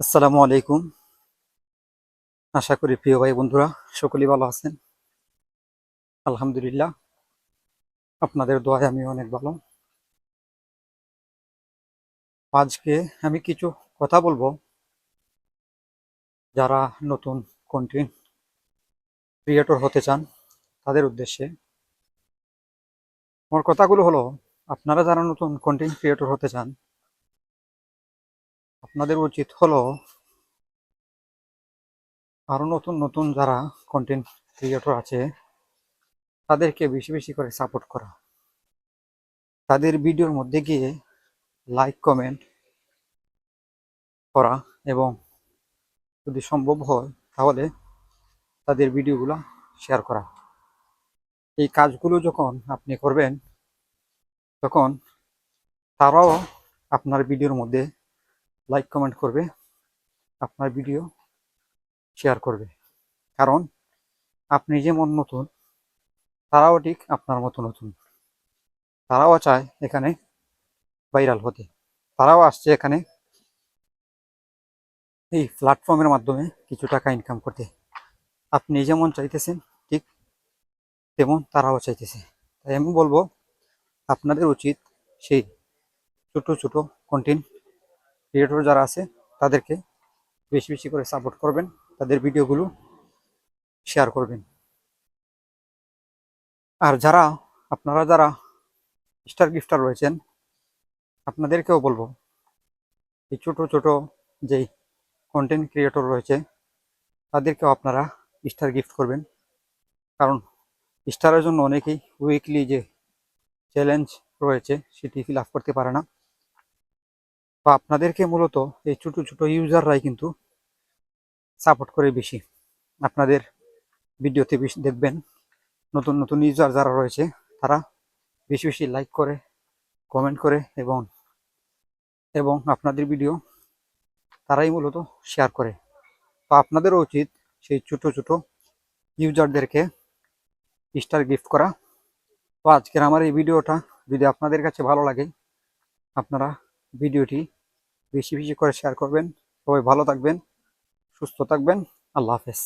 আসসালামু আলাইকুম। আশা করি প্রিয় ভাই বন্ধুরা সকলেই ভালো আছেন। আলহামদুলিল্লাহ, আপনাদের দোয়ায় আমি অনেক ভালো। আজকে আমি কিছু কথা বলব। যারা নতুন কন্টেন্ট ক্রিয়েটর হতে চান, তাদের উদ্দেশ্যে। আমার কথাগুলো হলো, আপনারা যারা নতুন কন্টেন্ট ক্রিয়েটর হতে চান আপনাদের উচিত হলো আরও নতুন নতুন যারা কন্টেন্ট ক্রিয়েটর আছে, তাদেরকে বেশি বেশি করে সাপোর্ট করা। তাদের ভিডিওর মধ্যে গিয়ে লাইক কমেন্ট করা এবং যদি সম্ভব হয়, তাহলে তাদের ভিডিওগুলো শেয়ার করা। এই কাজগুলো যখন আপনি করবেন, তখন তারাও আপনার ভিডিওর মধ্যে লাইক কমেন্ট করবে, আপনার ভিডিও শেয়ার করবে। কারণ আপনি যেমন নতুন, তারাও ঠিক আপনার মতো নতুন। তারাও চায় এখানে ভাইরাল হতে। তারাও আসছে এখানে এই প্ল্যাটফর্মের মাধ্যমে কিছু টাকা ইনকাম করতে। আপনি যেমন চাইতেছেন, ঠিক তেমন তারাও চাইতেছে। তাই আমি বলব, আপনাদের উচিত সেই ছোট ছোট কন্টেন্ট ক্রিয়েটর যারা আছে, তাদেরকে বেশি বেশি করে সাপোর্ট করবেন, তাদের ভিডিওগুলো শেয়ার করবেন। আর যারা, আপনারা যারা স্টার গিফটার রয়েছেন, আপনাদেরকেও বলব, এই ছোট ছোট যেই কন্টেন্ট ক্রিয়েটর রয়েছে, তাদেরকেও আপনারা স্টার গিফট করবেন। কারণ স্টারের জন্য অনেকেই উইকলি যে চ্যালেঞ্জ রয়েছে, সেটি আপ করতে পারে না। বা আপনাদেরকে মূলত এই ছোট ছোট ইউজাররাই কিন্তু সাপোর্ট করে বেশি। আপনাদের ভিডিওতে বেশি দেখবেন, নতুন নতুন ইউজার যারা রয়েছে, তারা বেশি বেশি লাইক করে কমেন্ট করে এবং এবং আপনাদের ভিডিও তারাই মূলত শেয়ার করে। তো আপনাদেরও উচিত সেই ছোট ছোট ইউজারদেরকে স্টার গিফট করা। তো আজকের আমার এই ভিডিওটা যদি আপনাদের কাছে ভালো লাগে, আপনারা ভিডিওটি বেশি বেশি করে শেয়ার করবেন। সবাই ভালো থাকবেন সুস্থ থাকবেন। আল্লাহ হাফেজ।